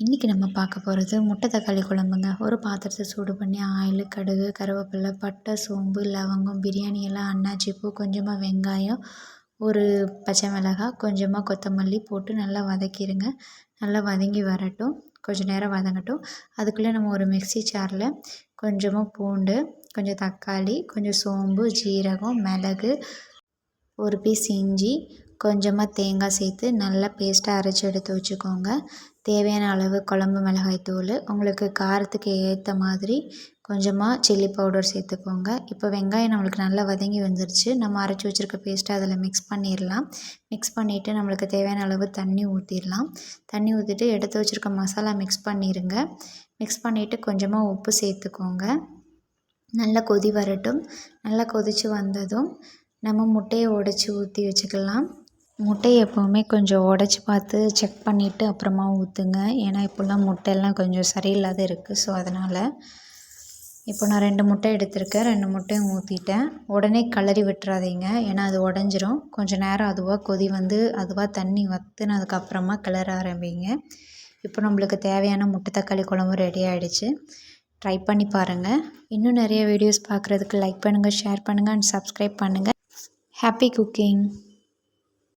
இன்றைக்கி நம்ம பார்க்க போகிறது முட்டை தக்காளி குழம்புங்க. ஒரு பாத்திரத்தை சூடு பண்ணி ஆயில் கடுகு கருவேப்பிலை பட்டை சோம்பு லவங்கம் பிரியாணி எல்லாம் அன்னாச்சி பூ கொஞ்சமாக வெங்காயம் ஒரு பச்சை மிளகாய் கொஞ்சமாக கொத்தமல்லி போட்டு நல்லா வதக்கிடுங்க நல்லா வதங்கி வரட்டும். கொஞ்சம் நேரம் வதங்கட்டும். அதுக்குள்ளே நம்ம ஒரு மிக்ஸி சாரில் கொஞ்சமாக பூண்டு கொஞ்சம் தக்காளி கொஞ்சம் சோம்பு ஜீரகம் மிளகு ஒரு பீஸ் இஞ்சி கொஞ்சமாக தேங்காய் சேர்த்து நல்லா பேஸ்ட்டாக அரைச்சி எடுத்து வச்சுக்கோங்க. தேவையான அளவு குழம்பு மிளகாய் தூள் உங்களுக்கு காரத்துக்கு ஏற்ற மாதிரி கொஞ்சமாக சில்லி பவுடர் சேர்த்துக்கோங்க. இப்போ வெங்காயம் நம்மளுக்கு நல்லா வதங்கி வந்துருச்சு. நம்ம அரைச்சி வச்சுருக்க பேஸ்ட்டை அதில் மிக்ஸ் பண்ணிடலாம் மிக்ஸ் பண்ணிவிட்டு நம்மளுக்கு தேவையான அளவு தண்ணி ஊற்றிடலாம் தண்ணி ஊற்றிட்டு எடுத்து வச்சுருக்க மசாலா மிக்ஸ் பண்ணிடுங்க மிக்ஸ் பண்ணிவிட்டு கொஞ்சமாக உப்பு சேர்த்துக்கோங்க. நல்லா கொதி வரட்டும். நல்லா கொதித்து வந்ததும் நம்ம முட்டையை உடச்சி ஊற்றி வச்சுக்கலாம். முட்டையை எப்போவுமே கொஞ்சம் உடச்சி பார்த்து செக் பண்ணிவிட்டு அப்புறமா ஊற்றுங்க ஏன்னா இப்போல்லாம் முட்டையெல்லாம் கொஞ்சம் சரியில்லாத இருக்குது ஸோ அதனால் இப்போ நான் ரெண்டு முட்டை எடுத்திருக்கேன். ரெண்டு முட்டையும் ஊற்றிட்டேன் உடனே கிளறி விட்டுறாதீங்க. ஏன்னா அது உடஞ்சிரும். கொஞ்சம் நேரம் அதுவாக கொதி வந்து அதுவாக தண்ணி வத்துனதுக்கப்புறமா கிளற ஆரம்பிங்க. இப்போ நம்மளுக்கு தேவையான முட்டை தக்காளி குழம்பு ரெடி ஆகிடுச்சு ட்ரை பண்ணி பாருங்கள் இன்னும் நிறைய வீடியோஸ் பார்க்குறதுக்கு லைக் பண்ணுங்கள் ஷேர் பண்ணுங்கள் அண்ட் சப்ஸ்கிரைப் பண்ணுங்கள் ஹாப்பி குக்கிங்